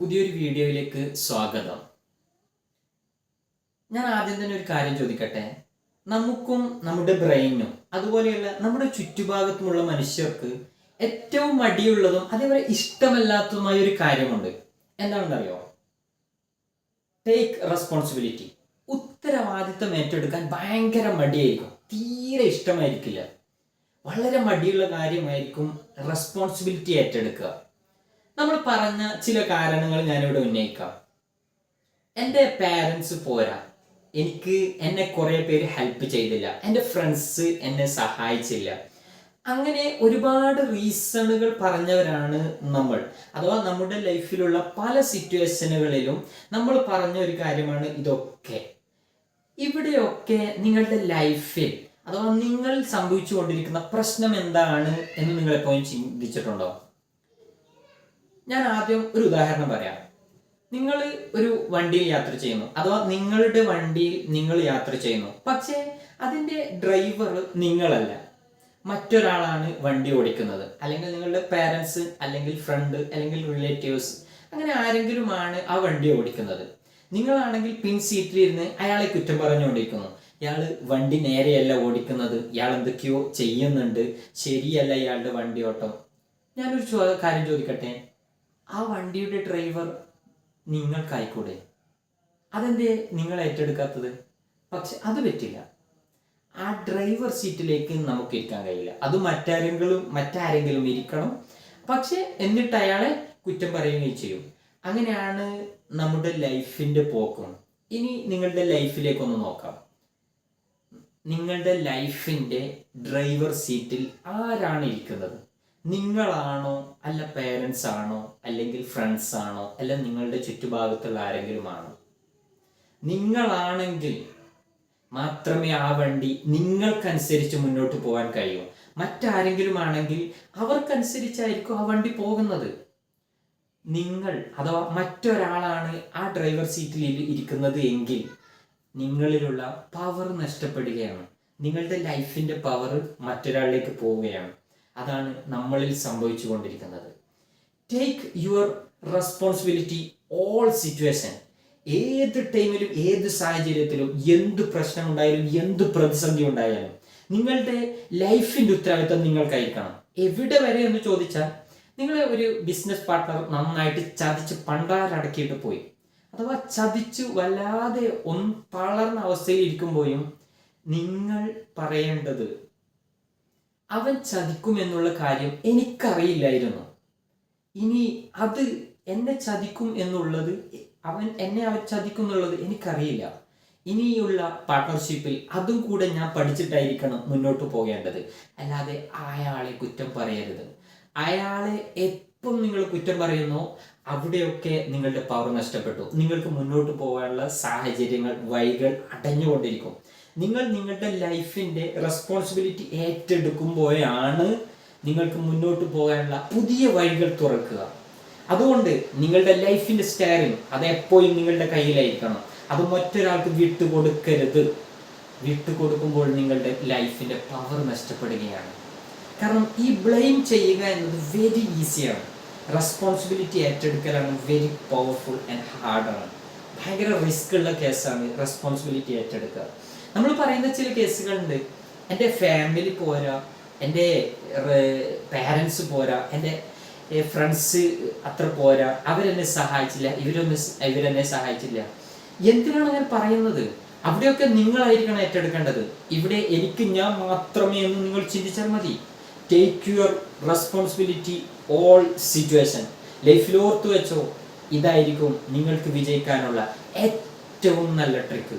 പുതിയൊരു വീഡിയോയിലേക്ക് സ്വാഗതം. ഞാൻ ആദ്യം തന്നെ ഒരു കാര്യം ചോദിക്കട്ടെ? നമുക്കും നമ്മുടെ ബ്രെയിനും അതുപോലെയുള്ള നമ്മുടെ ചുറ്റുഭാഗത്തുമുള്ള മനുഷ്യർക്ക് ഏറ്റവും മടിയുള്ളതും അതേപോലെ ഇഷ്ടമല്ലാത്തതുമായ ഒരു കാര്യമുണ്ട്. എന്താണെന്നറിയോ? ടേക്ക് റെസ്പോൺസിബിലിറ്റി ഉത്തരവാദിത്തം ഏറ്റെടുക്കാൻ ഭയങ്കര മടിയായിരിക്കും. തീരെ ഇഷ്ടമായിരിക്കില്ല. വളരെ മടിയുള്ള കാര്യമായിരിക്കും റെസ്പോൺസിബിലിറ്റി ഏറ്റെടുക്കുക. നമ്മൾ പറഞ്ഞ ചില കാരണങ്ങൾ ഞാനിവിടെ ഉന്നയിക്കാം. എന്റെ പാരൻസ് പോരാ. എനിക്ക് എന്നെ കുറേ പേര് ഹെൽപ്പ് ചെയ്തില്ല. എന്റെ ഫ്രണ്ട്സ് എന്നെ സഹായിച്ചില്ല. അങ്ങനെ ഒരുപാട് റീസണുകൾ പറഞ്ഞവരാണ് നമ്മൾ. അഥവാ നമ്മുടെ ലൈഫിലുള്ള പല സിറ്റുവേഷനുകളിലും നമ്മൾ പറഞ്ഞ ഒരു കാര്യമാണ് ഇതൊക്കെ. ഇവിടെയൊക്കെ നിങ്ങളുടെ ലൈഫിൽ അഥവാ നിങ്ങൾ സംഭവിച്ചുകൊണ്ടിരിക്കുന്ന പ്രശ്നം എന്താണ് എന്ന് നിങ്ങൾ എപ്പോഴും ചിന്തിച്ചിട്ടുണ്ടോ? ഞാൻ ആദ്യം ഒരു ഉദാഹരണം പറയാം. നിങ്ങൾ ഒരു വണ്ടിയിൽ യാത്ര ചെയ്യുന്നു. അഥവാ നിങ്ങളുടെ വണ്ടിയിൽ നിങ്ങൾ യാത്ര ചെയ്യുന്നു. പക്ഷേ അതിന്റെ ഡ്രൈവർ നിങ്ങളല്ല. മറ്റൊരാളാണ് വണ്ടി ഓടിക്കുന്നത്. അല്ലെങ്കിൽ നിങ്ങളുടെ പേരൻസ് അല്ലെങ്കിൽ ഫ്രണ്ട് അല്ലെങ്കിൽ റിലേറ്റീവ്സ് അങ്ങനെ ആരെങ്കിലുമാണ് ആ വണ്ടി ഓടിക്കുന്നത്. നിങ്ങളാണെങ്കിൽ പിൻ സീറ്റിലിരുന്ന് അയാളെ കുറ്റം പറഞ്ഞുകൊണ്ടിരിക്കുന്നു. ഇയാൾ വണ്ടി നേരെയല്ല ഓടിക്കുന്നത്. ഇയാൾ എന്തൊക്കെയോ ചെയ്യുന്നുണ്ട്. ശരിയല്ല ഇയാളുടെ വണ്ടി ഓട്ടം. ഞാനൊരു കാര്യം ചോദിക്കട്ടെ? ആ വണ്ടിയുടെ ഡ്രൈവർ നിങ്ങൾക്കായിക്കൂടെ? അതെന്തേ? നിങ്ങൾ ഏറ്റെടുക്കാത്തത്? പക്ഷെ അത് പറ്റില്ല. ആ ഡ്രൈവർ സീറ്റിലേക്ക് നമുക്ക് ഇരിക്കാൻ കഴിയില്ല. അത് മറ്റാരെങ്കിലും മറ്റാരെങ്കിലും ഇരിക്കണം. പക്ഷെ എന്നിട്ട് അയാളെ കുറ്റം പറയുകയും ചെയ്യും. അങ്ങനെയാണ് നമ്മുടെ ലൈഫിന്റെ പോക്കും. ഇനി നിങ്ങളുടെ ലൈഫിലേക്കൊന്ന് നോക്കാം. നിങ്ങളുടെ ലൈഫിന്റെ ഡ്രൈവർ സീറ്റിൽ ആരാണ് ഇരിക്കുന്നത്? നിങ്ങളാണോ അല്ല പേരൻസ് ആണോ അല്ലെങ്കിൽ ഫ്രണ്ട്സ് ആണോ അല്ല നിങ്ങളുടെ ചുറ്റുഭാഗത്തുള്ള ആരെങ്കിലും ആണോ നിങ്ങളാണെങ്കിൽ മാത്രമേ ആ വണ്ടി നിങ്ങൾക്കനുസരിച്ച് മുന്നോട്ട് പോകാൻ കഴിയൂ. മറ്റാരെങ്കിലും ആണെങ്കിൽ അവർക്കനുസരിച്ചായിരിക്കും ആ വണ്ടി പോകുന്നത്. നിങ്ങൾ അഥവാ മറ്റൊരാളാണ് ആ ഡ്രൈവർ സീറ്റിൽ ഇരിക്കുന്നത് എങ്കിൽ നിങ്ങളിലുള്ള പവർ നഷ്ടപ്പെടുകയാണ്. നിങ്ങളുടെ ലൈഫിന്റെ പവർ മറ്റൊരാളിലേക്ക് പോവുകയാണ്. അതാണ് നമ്മളിൽ സംഭവിച്ചു കൊണ്ടിരിക്കുന്നത് take your responsibility all situation ഏത് ടൈമിലും ഏത് സാഹചര്യത്തിലും എന്ത് പ്രശ്നം ഉണ്ടായാലും എന്ത് പ്രതിസന്ധി ഉണ്ടായാലും നിങ്ങളുടെ ലൈഫിന്റെ ഉത്തരവാദിത്വം നിങ്ങൾക്കായിരിക്കണം എവിടെ വരെ എന്ന് ചോദിച്ചാൽ നിങ്ങളെ ഒരു ബിസിനസ് പാർട്ട്ണർ നന്നായിട്ട് ചതിച്ച് പണ്ടാരടക്കിയിട്ട് പോയി. അഥവാ ചതിച്ചു വല്ലാതെ ഒന്ന് തളർന്ന അവസ്ഥയിൽ ഇരിക്കുമ്പോഴും നിങ്ങൾ പറയേണ്ടത് അവൻ ചതിക്കുമെന്നുള്ള കാര്യം എനിക്കറിയില്ലായിരുന്നു. ഇനി അത് എന്നെ ചതിക്കും എന്നുള്ളത് അവൻ എന്നെ അവൻ ചതിക്കും എന്നുള്ളത് എനിക്കറിയില്ല. ഇനിയുള്ള പാർട്ട്ണർഷിപ്പിൽ അതും കൂടെ ഞാൻ പഠിച്ചിട്ടായിരിക്കണം മുന്നോട്ട് പോകേണ്ടത്. അല്ലാതെ അയാളെ കുറ്റം പറയരുത്. അയാളെ എപ്പം നിങ്ങൾ കുറ്റം പറയുന്നോ അവിടെയൊക്കെ നിങ്ങളുടെ പവർ നഷ്ടപ്പെട്ടു. നിങ്ങൾക്ക് മുന്നോട്ട് പോകാനുള്ള സാഹചര്യങ്ങൾ വഴികൾ അടഞ്ഞുകൊണ്ടിരിക്കും. നിങ്ങൾ നിങ്ങളുടെ ലൈഫിന്റെ റെസ്പോൺസിബിലിറ്റി ഏറ്റെടുക്കുമ്പോഴാണ് നിങ്ങൾക്ക് മുന്നോട്ട് പോകാനുള്ള പുതിയ വഴികൾ തുറക്കുക. അതുകൊണ്ട് നിങ്ങളുടെ ലൈഫിന്റെ സ്റ്റയറിങ് അത് എപ്പോഴും നിങ്ങളുടെ കയ്യിലായിരിക്കണം. അത് മറ്റൊരാൾക്ക് വിട്ടു കൊടുക്കരുത് വിട്ടു കൊടുക്കുമ്പോൾ നിങ്ങളുടെ ലൈഫിന്റെ പവർ നഷ്ടപ്പെടുകയാണ്. കാരണം ഈ ബ്ലെയിം ചെയ്യുക എന്നത് വെരി ഈസിയാണ് റെസ്പോൺസിബിലിറ്റി ഏറ്റെടുക്കലാണ് വെരി പവർഫുൾ ആൻഡ് ഹാർഡാണ് ഭയങ്കര റിസ്ക് ഉള്ള കേസാണ് റെസ്പോൺസിബിലിറ്റി ഏറ്റെടുക്കുക. നമ്മൾ പറയുന്ന ചില കേസുകളുണ്ട്. എന്റെ ഫാമിലി പോരാ എന്റെ പാരൻസ് പോരാ എന്റെ ഫ്രണ്ട്സ് അത്ര പോരാ അവരെന്നെ സഹായിച്ചില്ല ഇവരൊന്നും ഇവരെന്നെ സഹായിച്ചില്ല. എന്തിനാണ് അങ്ങനെ പറയുന്നത്? അവിടെയൊക്കെ നിങ്ങളായിരിക്കണം ഏറ്റെടുക്കേണ്ടത്. ഇവിടെ എനിക്ക് ഞാൻ മാത്രമേ എന്ന് നിങ്ങൾ ചിന്തിച്ചാൽ മതി. Take your responsibility all situation ലൈഫിൽ ഓർത്തു വെച്ചോ ഇതായിരിക്കും നിങ്ങൾക്ക് വിജയിക്കാനുള്ള ഏറ്റവും നല്ല ട്രിക്ക്